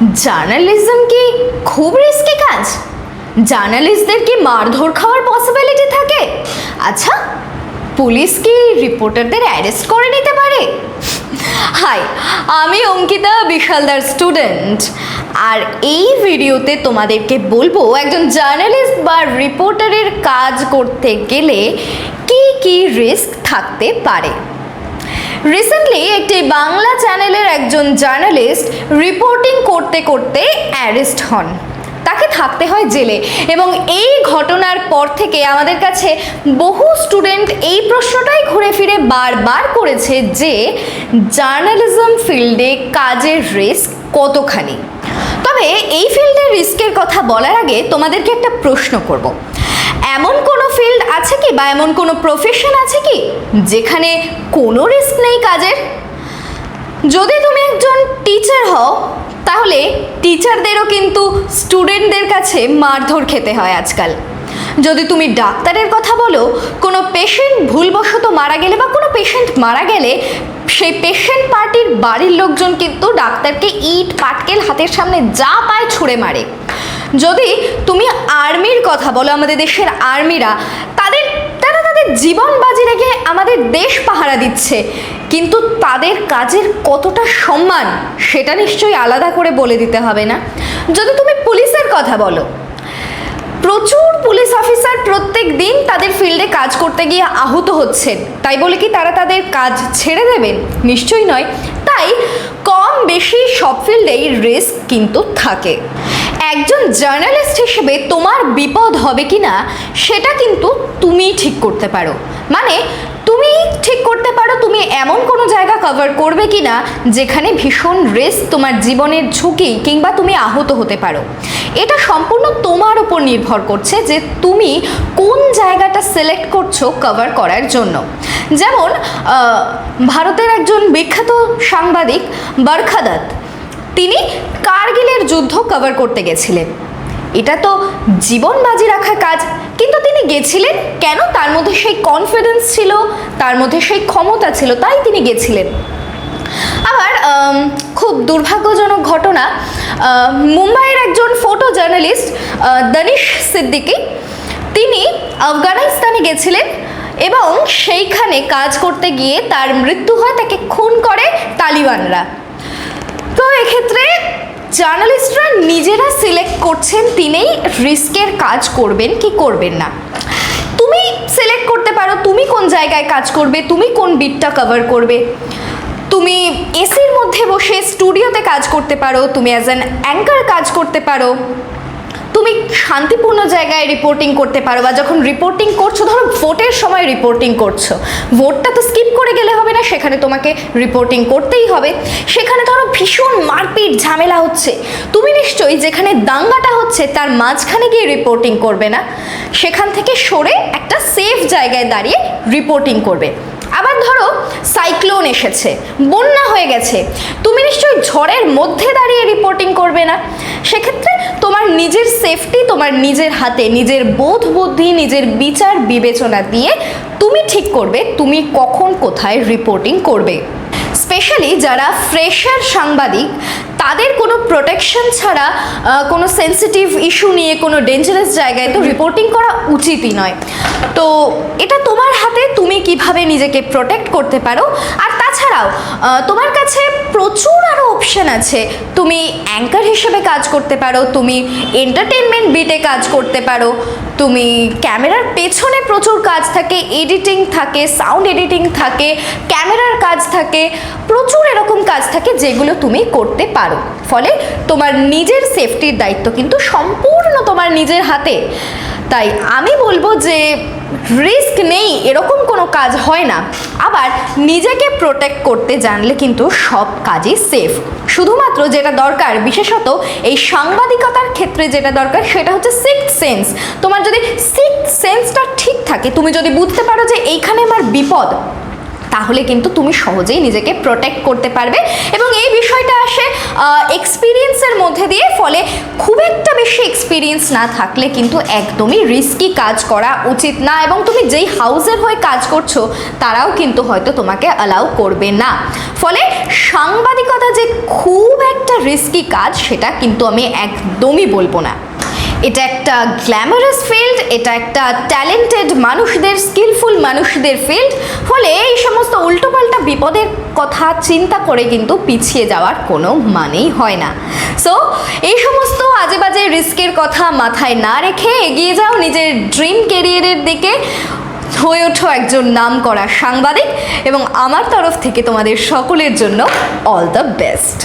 Journalism কি খুব risky কাজ? জার্নালিস্টদের কি মারধর খাওয়ার পসিবিলিটি থাকে? আচ্ছা পুলিশ কি রিপোর্টারদের অ্যারেস্ট করে নিতে পারে? হাই, আমি অঙ্কিতা বিশালদার স্টুডেন্ট আর এই ভিডিওতে তোমাদেরকে বলব, একজন জার্নালিস্ট বা রিপোর্টারের কাজ করতে গেলে কি কি রিস্ক থাকতে পারে? রিসেন্টলি একটি বাংলা চ্যানেলের একজন জার্নালিস্ট রিপোর্টিং করতে করতে অ্যারেস্ট হন। তাকে থাকতে হয় জেলে এবং এই ঘটনার পর থেকে আমাদের কাছে বহু স্টুডেন্ট এই প্রশ্নটাই ঘুরে ফিরে বারবার করেছে যে, জার্নালিজম ফিল্ডে কাজের রিস্ক কতখানি? তবে এই ফিল্ডের রিস্কের কথা বলার আগে তোমাদেরকে একটা প্রশ্ন করব। এমন কোনো আছে কি? বা এমন কোনো প্রফেশন আছে কি? যেখানে কোনো রিস্ক নেই কাজের? যদি তুমি একজন টিচার হও, তাহলে টিচারদেরও কিন্তু স্টুডেন্টদের কাছে মারধর খেতে হয় আজকাল। যদি তুমি ডাক্তারের কথা বলো, কোনো পেশেন্ট ভুলবশত মারা গেলে বা কোনো পেশেন্ট মারা গেলে, সেই পেশেন্ট পার্টির বাড়ির লোকজন কিন্তু ডাক্তারকে ইট, পাটকেল হাতের সামনে যা পায় ছুঁড়ে মারে। যদি তুমি আর্মির কথা বলো, আমাদের দেশের আর্মিরা তারা জীবন বাজি রেখে আমাদের দেশ পাহারা দিচ্ছে। কিন্তু তাদের কাজের কতটা সম্মান, সেটা নিশ্চয়ই আলাদা করে বলে দিতে হবে না। যদি তুমি পুলিশের কথা বলো, প্রচুর পুলিশ অফিসার প্রত্যেক দিন তাদের ফিল্ডে কাজ করতে গিয়ে আহত হচ্ছেন। তাই বলে কি তারা তাদের কাজ ছেড়ে দেবেন? নিশ্চয়ই নয়। তাই কম বেশি সব ফিল্ডেই রিস্ক কিন্তু থাকে। একজন জার্নালিস্ট হিসেবে তোমার বিপদ হবে কি না সেটা কিন্তু তুমিই ঠিক করতে পারো। মানে তুমি ঠিক করতে পারো তুমি এমন কোনো জায়গা কভার করবে কি না যেখানে ভীষণ রিস্ক তোমার জীবনের ঝুঁকি কিংবা তুমি আহত হতে পারো। এটা সম্পূর্ণ তোমার উপর নির্ভর করছে যে তুমি কোন জায়গাটা সিলেক্ট করছ কভার করার জন্য। যেমন ভারতের একজন বিখ্যাত সাংবাদিক বরখাদত তিনি কার্গিলের যুদ্ধ কভার করতে গেছিলেন। এটা তো জীবন বাজি রাখা কাজ, কিন্তু তিনি গেছিলেন কেন? তার মধ্যে সেই কনফিডেন্স ছিল, তার মধ্যে সেই ক্ষমতা ছিল, তাই তিনি গেছিলেন। আবার খুব দুর্ভাগ্যজনক ঘটনা মুম্বাইয়ের একজন ফটো জার্নালিস্ট দনিশ সিদ্দিকি, তিনি আফগানিস্তানে গেছিলেন এবং সেইখানে কাজ করতে গিয়ে তার মৃত্যু হয়, তাকে খুন করে তালিবানরা। তো এক্ষেত্রে জার্নালিস্টরা নিজেরা সিলেক্ট করছেন তিনিই রিস্কের কাজ করবেন কি করবেন না। তুমি সিলেক্ট করতে পারো, তুমি কোন জায়গায় কাজ করবে, তুমি কোন বিটটা কভার করবে। তুমি এসির মধ্যে বসে স্টুডিওতে কাজ করতে পারো, তুমি অ্যাজ অ্যান অ্যাঙ্কার কাজ করতে পারো। তুমি শান্তিপূর্ণ জায়গায় রিপোর্টিং করতে পারো বা যখন রিপোর্টিং করছ, ধরো ভোটের সময় রিপোর্টিং করছ, ভোটটা তো স্কিপ করে গেলে হবে না, সেখানে তোমাকে রিপোর্টিং করতেই হবে। সেখানে ধরো ভীষণ মারপিট ঝামেলা হচ্ছে। তুমি নিশ্চয়ই যেখানে দাঙ্গাটা হচ্ছে, তার মাঝখানে গিয়ে রিপোর্টিং করবে না। সেখান থেকে সরে একটা সেফ জায়গায় দাঁড়িয়ে রিপোর্টিং করবে। ধরো সাইক্লোন এসেছে, বন্যা হয়ে গেছে, তুমি নিশ্চয়ই ঝড়ের মধ্যে দাঁড়িয়ে রিপোর্টিং করবে না? সেক্ষেত্রে তোমার নিজের সেফটি তোমার নিজের হাতে, নিজের বোধ বুদ্ধি, নিজের বিচার বিবেচনা দিয়ে তুমি ঠিক করবে, তুমি কখন কোথায় রিপোর্টিং করবে। স্পেশালি যারা ফ্রেশার সাংবাদিক তাদের কোনো প্রোটেকশন ছাড়া কোনো সেন্সিটিভ ইস্যু নিয়ে, কোনো ডেঞ্জারাস জায়গায় তো রিপোর্টিং করা উচিতই নয়। তো এটা তোমার হাতে, তুমি কীভাবে নিজেকে প্রোটেক্ট করতে পারো? আর তাছাড়াও তোমার কাছে প্রচুর আরও অপশন আছে। তুমি অ্যাঙ্কার হিসেবে কাজ করতে পারো, তুমি এন্টারটেনমেন্ট বিটে কাজ করতে পারো, তুমি ক্যামেরার পেছনে প্রচুর কাজ থাকে এডিটিং থাকে সাউন্ড এডিটিং থাকে ক্যামেরার কাজ থাকে, প্রচুর এরকম কাজ থাকে যেগুলো তুমি করতে পারো। ফলে তোমার নিজের সেফটির দায়িত্ব কিন্তু সম্পূর্ণ তোমার নিজের হাতে। তাই আমি বলব যে রিস্ক নেই, এরকম কোনো কাজ হয় না। আবার নিজেকে প্রোটেক্ট করতে জানলে কিন্তু সব কাজই সেফ শুধুমাত্র যেটা দরকার, বিশেষত এই সাংবাদিকতার ক্ষেত্রে যেটা দরকার, সেটা হচ্ছে সিক্স সেন্স তোমার যদি সিক্স সেন্সটা ঠিক থাকে, তুমি যদি বুঝতে পারো যে এইখানে আমার বিপদ তাহলে কিন্তু তুমি সহজেই নিজেকে প্রোটেক্ট করতে পারবে। এবং এই বিষয়টা আসে এক্সপিরিয়েন্সের মধ্যে দিয়ে, ফলে খুব একটা বেশি এক্সপিরিয়েন্স না থাকলে কিন্তু একদমই রিস্কি কাজ করা উচিত না। এবং তুমি যেই হাউসের হয়ে কাজ করছ, তারাও কিন্তু হয়তো তোমাকে অ্যালাউ করবে না। ফলে সাংবাদিকতা যে খুব একটা রিস্কি কাজ, সেটা কিন্তু আমি একদমই বলব না। এটা একটা গ্ল্যামারাস ফিল্ড এটা একটা ট্যালেন্টেড মানুষদের স্কিলফুল মানুষদের ফিল্ড ফলে এই সমস্ত উল্টোপাল্টা বিপদের কথা চিন্তা করে কিন্তু পিছিয়ে যাওয়ার কোনো মানেই হয় না। সো এই সমস্ত আজে বাজে রিস্কের কথা মাথায় না রেখে এগিয়ে যাও নিজের ড্রিম কেরিয়ারের দিকে। হয়ে ওঠো একজন নাম করা সাংবাদিক এবং আমার তরফ থেকে তোমাদের সকলের জন্য অল দ্য বেস্ট